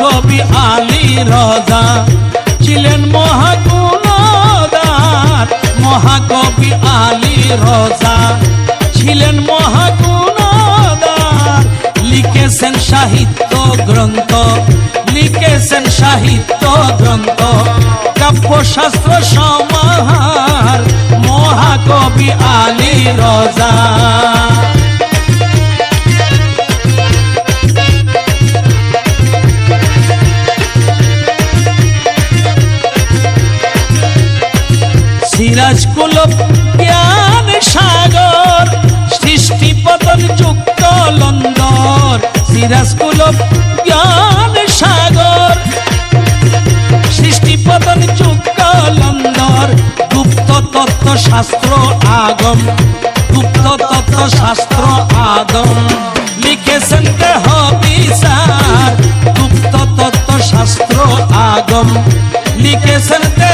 মহাকবি আলী রজা ছিলেন মহাগুণদার। মহাকবি আলী রজা ছিলেন মহাগুণদার। লিখেছেন সাহিত্য গ্রন্থ, লিখেছেন সাহিত্য গ্রন্থ, কাব্যশাস্ত্র সমাহার। মহাকবি আলী রজা। যুক্ত লন্দর সিরাজ কুলব জ্ঞান সাগর। সৃষ্টি পতন যুক্ত লন্দর গুপ্ত তত্ত্ব শাস্ত্র আগম, গুপ্ত তত্ত্ব শাস্ত্র আগম। লিখেছেন দেহ বিচার গুপ্ত তত্ত্ব শাস্ত্র আগম। লিখেছেন দেহ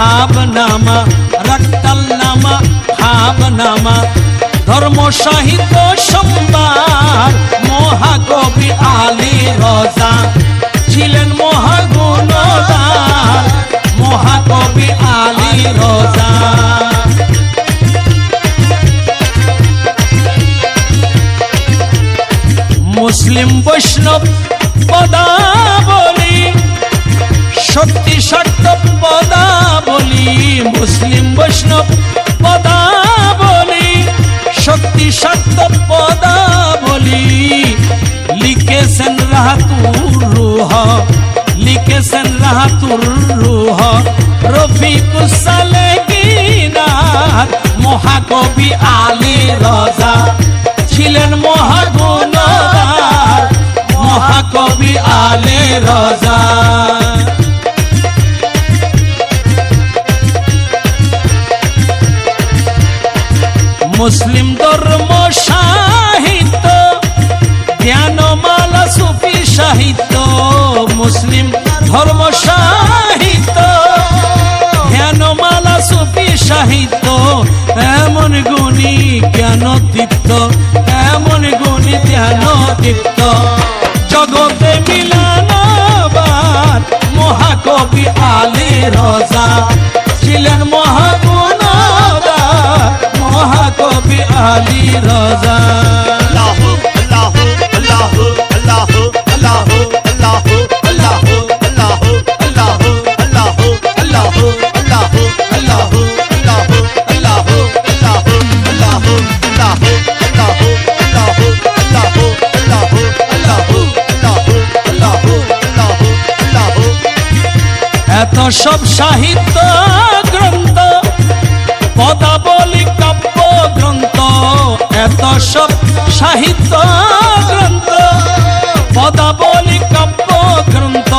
নামা খাব নামা রক্তাল নামা খাব নামা ধর্ম সাহিত্য সম্বার মহাকবি আলী রজা ছিলেন মহাগুণদার, মহাকবি আলী রজা। মুসলিম বৈষ্ণব পদাবলী শক্তি শক্ত পদা বলি মুসলিম বৈষ্ণব পদা বলি শক্তি শক্ত পদা বলি লিখেছেন রাহাতুর রুহ, লিখেছেন রাহাতুর রুহ। রফিকুল সালে মহাকবি আলী রাজা। মুসলিম ধর্ম সাহিত্য, জ্ঞানমালা সুফি সাহিত্য, মুসলিম ধর্ম সাহিত্য, জ্ঞানমালা সুফি সাহিত্য, এমন গুণী জ্ঞান দীপ্ত এমন গুণী জ্ঞান দীপ্ত জগতে মিলানবার মহাকবি আলী রজা ছিলেন মহাগুণদার Allahu, Allahu, Allahu, Allahu, Allahu, Allahu, Allahu, Allahu, Allahu, Allahu, Allahu, Allahu, Allahu, Allahu, Allahu, Allahu. এত সব সাহিত্য গ্রন্থ পদাবলী কাব্য গ্রন্থ, এত সব সাহিত্য গ্রন্থ, পদাবলী কাব্য গ্রন্থ,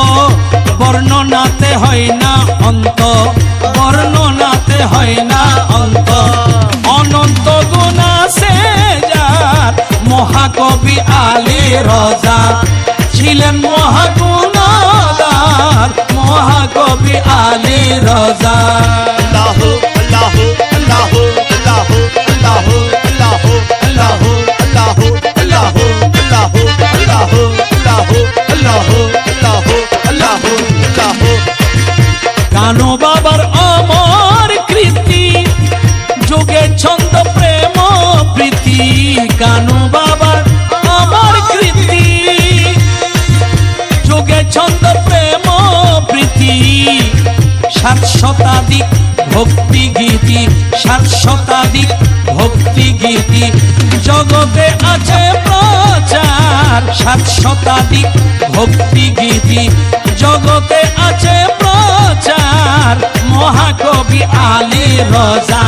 বর্ণনাতে হয় না অন্ত, বর্ণনাতে হয় না অন্ত। অনন্ত গুণ আছে যার, মহাকবি আলী রজা ছিলেন মহাগুণদার মহাকবি আলী রজা। কানো বাবার অমর কৃতি, যোগে ছন্দ প্রেম প্রীতি। কানু বাবার অমর কৃতি, যোগে ছন্দ প্রেম প্রীতি। সাত শতাধিক ভক্তি গীতি সাত শতাধিক ভক্তি গীতি জগতে আছে প্রচার, সাত শতাধিক ভক্তি গীতি জগতে আছে প্রচার, মহাকবি আলী রজা।